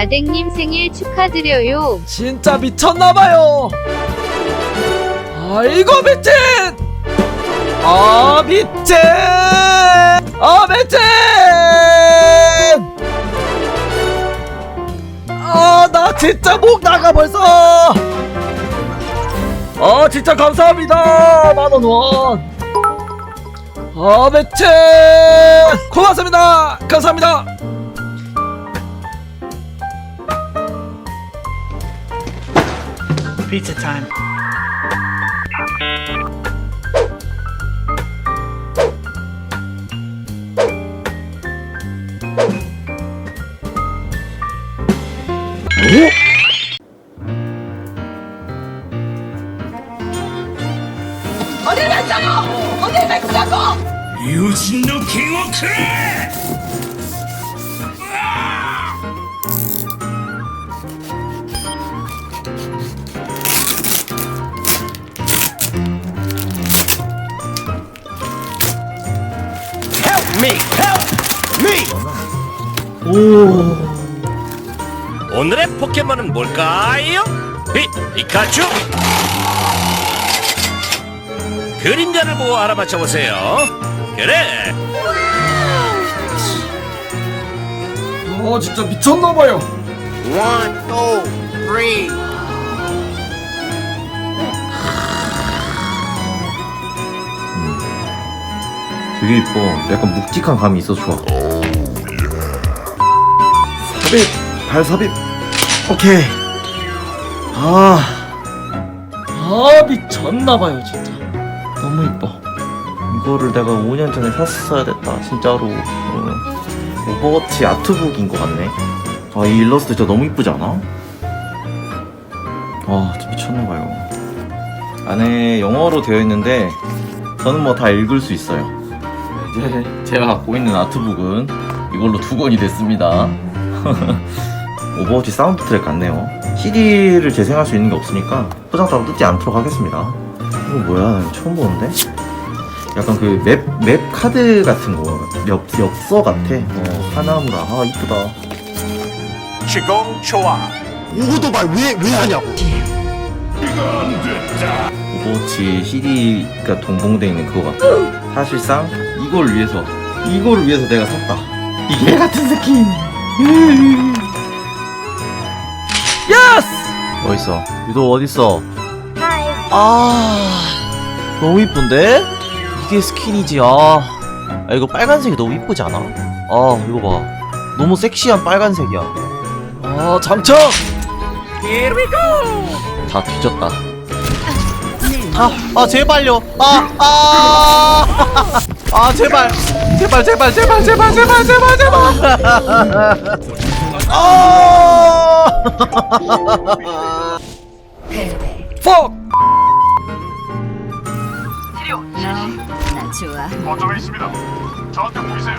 아댕님 생일 축하드려요. 진짜 미쳤나봐요. 아이고 미친! 아 미친! 아 미친! 아 나 진짜 목 나가 벌써. 아 진짜 감사합니다 만원 원. 아 미친! 고맙습니다. 감사합니다. pizza time. お願い様お願い様友人の剣をくれ 오늘의 포켓몬은 뭘까요? 피, 피카츄! 그림자를 보고 알아맞혀 보세요. 그래, 어 진짜 미쳤나봐요. One, 되게 이뻐. 약간 묵직한 감이 있어서 좋아. 삽입! 발 삽입! 오케이. 아, 아 미쳤나봐요 진짜. 너무 이뻐. 이거를 내가 5년 전에 샀어야 됐다. 진짜로. 어, 오버워치 아트북인 것 같네. 아, 이 일러스트 진짜 너무 이쁘지 않아? 아, 진짜 미쳤나봐요. 안에 영어로 되어 있는데, 저는 뭐 다 읽을 수 있어요. 이제 제가 갖고 있는 아트북은 이걸로 두 권이 됐습니다. 오버워치 사운드 트랙 같네요. CD를 재생할 수 있는 게 없으니까 포장 따로 뜯지 않도록 하겠습니다. 이거 뭐야? 처음 보는데? 약간 그 맵, 맵 카드 같은 거. 엽, 엽서 같아. 어, 하나무라. 아, 이쁘다. 시공 좋아. 오도발 왜왜 하냐고. 오버워치 CD가 동봉되어 있는 그거 같아. 사실상 이걸 위해서, 이걸 위해서 내가 샀다. 이게 같은 스킨. 예스! 어딨어? 유도 어딨어? 아, 너무 이쁜데? 이게 스킨이지, 아. 아, 이거 빨간색이 너무 이쁘지 않아? 아, 이거 봐. 너무 섹시한 빨간색이야. 아 장착! 다 뒤졌다. 아, 아, 제발요. 아, 아, 아, 제발. 제발, 제발, 제발, 제발, 제발, 제발, 제발. 아! 퍽! 나 좋아. 거점에 있습니다. 저한테 보이세요.